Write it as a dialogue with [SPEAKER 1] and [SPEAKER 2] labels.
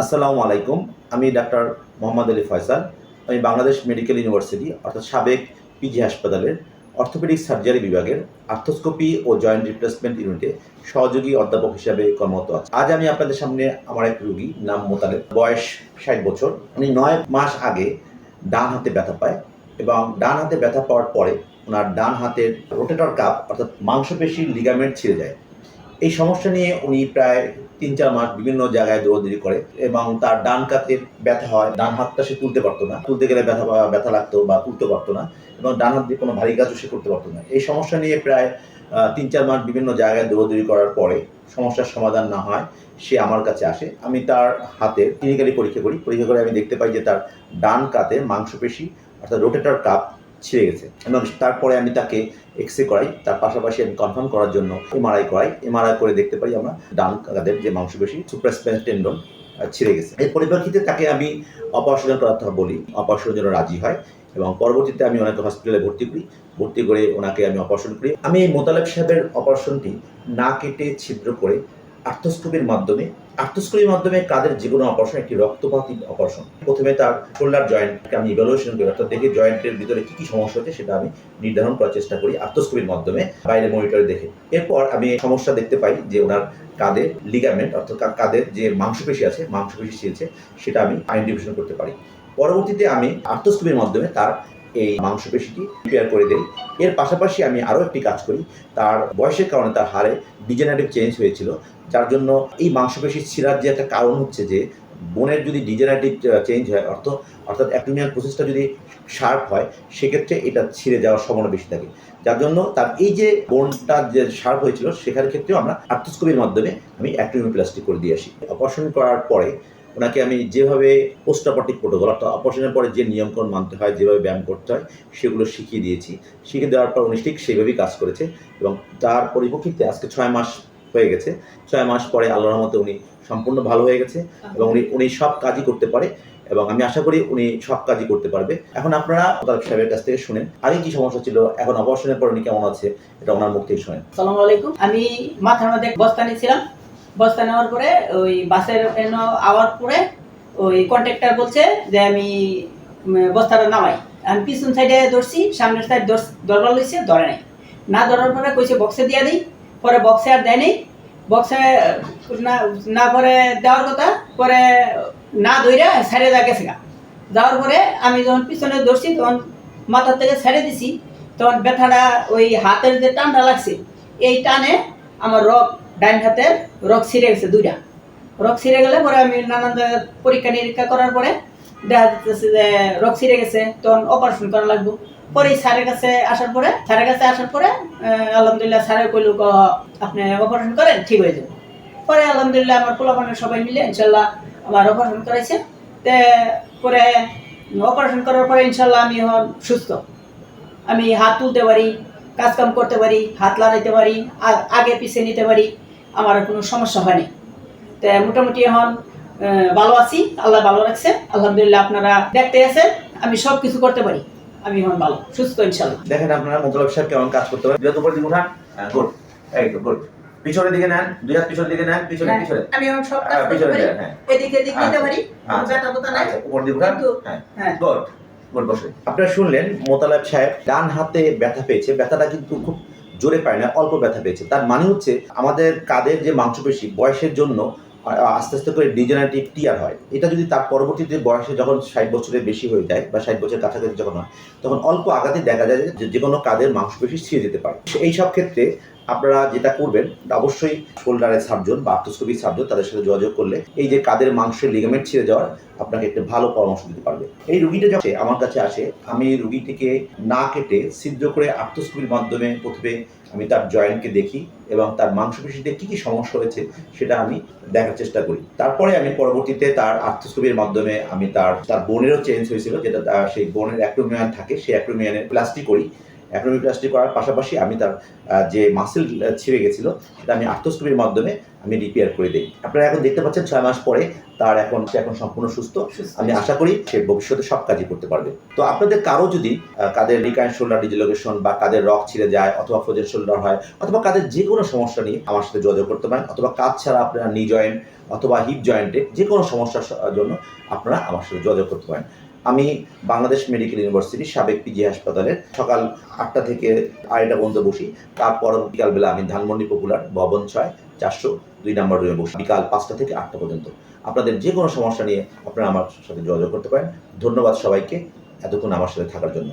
[SPEAKER 1] আসসালামু আলাইকুম। আমি ডাক্তার মোহাম্মদ আলী ফয়সাল। আমি বাংলাদেশ মেডিকেল ইউনিভার্সিটি, অর্থাৎ সাবেক পিজি হাসপাতালের অর্থোপেডিক সার্জারি বিভাগের আর্থোস্কোপি ও জয়েন্ট রিপ্লেসমেন্ট ইউনিটে সহযোগী অধ্যাপক হিসাবে কর্মরত আছি। আজ আমি আপনাদের সামনে আমার এক রোগী, নাম মোতালেব। বয়স ষাট বছর। উনি নয় মাস আগে ডান হাতে ব্যথা পায় এবং ডান হাতে ব্যথা পাওয়ার পরে ওনার ডান হাতের রোটেটর কাপ, অর্থাৎ মাংসপেশির লিগামেন্ট ছিঁড়ে যায়। এই সমস্যা নিয়ে উনি প্রায় তিন চার মাস বিভিন্ন জায়গায় দৌড়দৌড়ি করে এবং তার ডান কাতের ব্যথা হয়, ডান হাতটা সে তুলতে পারতো না। তুলতে গেলে ব্যথা ব্যথা লাগতো বা তুলতে পারতো না এবং ডান হাত দিয়ে কোনো ভারী কাজও সে করতে পারতো না। এই সমস্যা নিয়ে প্রায় তিন চার মাস বিভিন্ন জায়গায় দৌড়দৌড়ি করার পরে সমস্যার সমাধান না হয়, সে আমার কাছে আসে। আমি তার হাতে ক্লিনিক্যালি পরীক্ষা করি। পরীক্ষা করে আমি দেখতে পাই যে তার ডান কাতে মাংসপেশি অর্থাৎ রোটেটার কাপ ছিঁড়ে গেছে এবং তারপরে আমি তাকে এক্স রে করাই। তার পাশাপাশি আমি কনফার্ম করার জন্য এমআরআই করাই। এমআরআই করে দেখতে পাই আমরা ডান কাদের যে মাংসপেশি সুপ্রাসপেন্স টেন্ডন ছিঁড়ে গেছে। এর পরিপ্রেক্ষিতে তাকে আমি অপারেশন করার কথা বলি। অপারেশনের জন্য রাজি হয় এবং পরবর্তীতে আমি ওনাকে হসপিটালে ভর্তি করি। ভর্তি করে ওনাকে আমি অপারেশন করি। আমি এই মোতালেব সাহেবের অপারেশনটি না কেটে ছিদ্র করে আর্থোস্কোপির মাধ্যমে আর্থোস্কোপির মাধ্যমে কাদের যে কোনো অপারেশন, একটি রক্তপাতিক অপারেশন? প্রথমে তার শোল্ডার জয়েন্টকে আমি ইভ্যালুয়েশন করি, অর্থাৎ দেখি জয়েন্টের ভিতরে কি কি সমস্যা হচ্ছে সেটা আমি নির্ধারণ করার চেষ্টা করি আর্থোস্কোপির মাধ্যমে, বাইরে মনিটরে দেখে। এরপর আমি সমস্যা দেখতে পাই যে ওনার কাদের লিগামেন্ট অর্থাৎ কাদের যে মাংসপেশি আছে, মাংসপেশি ছিঁড়েছে সেটা আমি আইডেন্টিফিকেশন করতে পারি। পরবর্তীতে আমি আর্থোস্কোপির মাধ্যমে তার এই মাংসপেশিটি রিপেয়ার করে দেই। এর পাশাপাশি আমি আরও একটি কাজ করি। তার বয়সের কারণে তার হাড়ে ডিজেনারেটিভ চেঞ্জ হয়েছিল। যার জন্য এই মাংসপেশির ছিঁড়ার যে একটা কারণ হচ্ছে যে, বোনের যদি ডিজেনারেটিভ চেঞ্জ হয়, অর্থ, অর্থাৎ অ্যাক্টিমিয়াল প্রসেসটা যদি শার্প হয়, সেক্ষেত্রে এটা ছিঁড়ে যাওয়ার সম্ভাবনা বেশি থাকে। যার জন্য তার এই যে বোনটা যে শার্প হয়েছিল, সেখানের ক্ষেত্রেও আমরা আর্থোস্কোপির মাধ্যমে আমি অ্যাক্টিমিওপ্লাস্টিক করে দিয়ে আসি। অপারেশন করার পরে ওনাকে আমি যেভাবে পোস্ট অপারেটিভ প্রোটোকল অর্থাৎ অপারেশনের পরে যে নিয়মকানুন মানতে হয়, যেভাবে ব্যায়াম করতে হয়, সেগুলো শিখিয়ে দিয়েছি। শিখিয়ে দেওয়ার পর উনি ঠিক সেইভাবেই কাজ করেছে এবং তার পরিপ্রেক্ষিতে আজকে ছয় মাস হয়ে গেছে। ছয় মাস পরে আল্লাহর মতে উনি সম্পূর্ণ ভালো হয়ে গেছে এবং উনি উনি সব কাজই করতে পারে এবং আমি আশা করি উনি সব কাজই করতে পারবে। এখন আপনারা মোতালেব সাহেবের কাছ থেকে শুনেন। আগে কি সমস্যা ছিল? এখন অপারেশনের পর উনি কেমন আছে? এটা ওনার মুখ থেকে শুনেন।
[SPEAKER 2] আলাইকুম। আমি মাথার মধ্যে বস্তা নিয়েছিলাম। বস্তা নেওয়ার পরে, ওই বাসের আওয়ার পরে, ওই কন্ট্রাক্টর বলছে যে আমি বস্তাটা নামাই। আমি পিছন সাইডে ধরছি, সামনের সাইড ধরবার লইছে, ধরে নাই। না ধরার পরে কইছে বক্সে দিয়ে দিই। পরে বক্সে আর দেয় নেই। বক্সে না পরে দেওয়ার কথা, পরে না ধইরা সাইডে যা গেছে গা। যাওয়ার পরে আমি যখন পিছনে ধরছি, তখন মাথার থেকে ছেড়ে দিছি। তখন ব্যথাটা ওই হাতের যে টানটা লাগছে, এই টানে আমার রক ডাইন হাতের রক ছিঁড়ে গেছে দুইটা। রক ছিঁড়ে গেলে পরে আমি নানান পরীক্ষা নিরীক্ষা করার পরে দেখা যাচ্ছে যে রক ছিঁড়ে গেছে, তখন অপারেশন করা লাগবে। পরে স্যারের কাছে আসার পরে, স্যারের কাছে আসার পরে আলহামদুলিল্লাহ স্যারে কইল আপনি অপারেশন করেন, ঠিক হয়ে যাবে। পরে আলহামদুলিল্লাহ আমার পোলাপানের সবাই মিলে ইনশাল্লাহ আমার অপারেশন করেছে তে পরে অপারেশন করার পরে ইনশাল্লাহ আমি সুস্থ। আমি হাত তুলতে পারি, কাজকাম করতে পারি, হাত লাগাইতে পারি আগে পিছিয়ে নিতে পারি। আমার কোনো সমস্যা হয়নি। তো মোটামুটি এখন ভালো আছি আল্লাহ ভালো রাখছে। আলহামদুলিল্লাহ আপনারা দেখতে আছেন আমি সব কিছু করতে পারি। আমি এখন ভালো সুস্থ ইনশাল্লাহ।
[SPEAKER 1] দেখেন আপনারা মোতালেব সাহেব কেমন কাজ করতে পারেন উপরের দিকে উঠান। হ্যাঁ গুড এই তো গুড পিছনের দিকে নেন দুই হাত পিছনের দিকে নেন পিছনে
[SPEAKER 2] হ্যাঁ,
[SPEAKER 1] পিছনে।
[SPEAKER 2] আমি এখন সব কাজ
[SPEAKER 1] হ্যাঁ, পিছনে হ্যাঁ।
[SPEAKER 2] এদিকে এদিক নিতে পারি ব্যথা নাই।
[SPEAKER 1] উপর দিকে উঠান। হ্যাঁ
[SPEAKER 2] হ্যাঁ।
[SPEAKER 1] গুড গুড বসে। আপনারা শুনলেন মোতালেব সাহেব ডান হাতে ব্যথা পেয়েছে। ব্যথাটা কিন্তু খুব জোরে পায় না, অল্প ব্যথা পেয়েছে। তার মানে হচ্ছে আমাদের কাদের যে মাংসপেশি, বয়সের জন্য আস্তে আস্তে করে ডিজেনারেটিভ টিয়ার হয়। এটা যদি তার পরবর্তীতে বয়সে যখন ষাট বছরের বেশি হয়ে যায় বা ষাট বছরের কাছাকাছি যখন হয়, তখন অল্প আঘাতে দেখা যায় যে যে কোনো কাদের মাংসপেশি ছিঁড়ে যেতে পারে। এই সব ক্ষেত্রে আপনারা যেটা করবেন, অবশ্যই শোল্ডারের সার্জন বা আর্থোস্কোপিক সার্জন তাদের সাথে যোগাযোগ করলে এই যে কাদের মাংসের লিগামেন্ট ছিঁড়ে যাওয়ার আপনাকে একটা ভালো পরামর্শ দিতে পারবে। এই রুগীটা যখন আমার কাছে আসে, আমি রুগীটিকে না কেটে সিদ্ধ করে আর্থোস্কোপির মাধ্যমে প্রথমে আমি তার জয়েন্টকে দেখি এবং তার মাংসপেশিতে কী কী সমস্যা হয়েছে সেটা আমি দেখার চেষ্টা করি। তারপরে আমি পরবর্তীতে তার আর্থোস্কোপির মাধ্যমে আমি তার তার বোনেরও চেঞ্জ হয়েছিল, যেটা সেই বোনের অ্যাক্রোমিয়ান থাকে, সেই অ্যাক্রোমিয়ানের প্লাস্টিক করি। অ্যাক্রোমিপ্লাস্টি করার পাশাপাশি আমি তার যে মাসেল ছিঁড়ে গেছিল সেটা আমি আর্থোস্কোপির মাধ্যমে আমি রিপেয়ার করে দিই। আপনারা এখন দেখতে পাচ্ছেন ছয় মাস পরে তার এখন সে এখন সম্পূর্ণ সুস্থ। আমি আশা করি সে ভবিষ্যতে সব কাজই করতে পারবে। তো আপনাদের কারও যদি কাদের রিকাইন শোল্ডার ডিজলোকেশন বা কাদের রক ছিঁড়ে যায় অথবা ফ্রোজেন শোল্ডার হয় অথবা কাদের যে কোনো সমস্যা নিয়ে আমার সাথে যোগাযোগ করতে পারেন অথবা কাজ ছাড়া আপনারা নি জয়েন্ট অথবা হিপ জয়েন্টে যে কোনো সমস্যার জন্য আপনারা আমার সাথে যোগাযোগ করতে পারেন। আমি বাংলাদেশ মেডিকেল ইউনিভার্সিটির সাবেক পিজি হাসপাতালে সকাল আটটা থেকে আড়াইটা পর্যন্ত বসি। তারপর বিকালবেলা আমি ধানমন্ডি পপুলার ভবন ছয়, চারশো দুই নম্বর রুমে বসি। বিকাল পাঁচটা থেকে আটটা পর্যন্ত। আপনাদের যে কোনো সমস্যা নিয়ে আপনারা আমার সাথে যোগাযোগ করতে পারেন। ধন্যবাদ সবাইকে। এতক্ষণ আমার সাথে থাকার জন্য।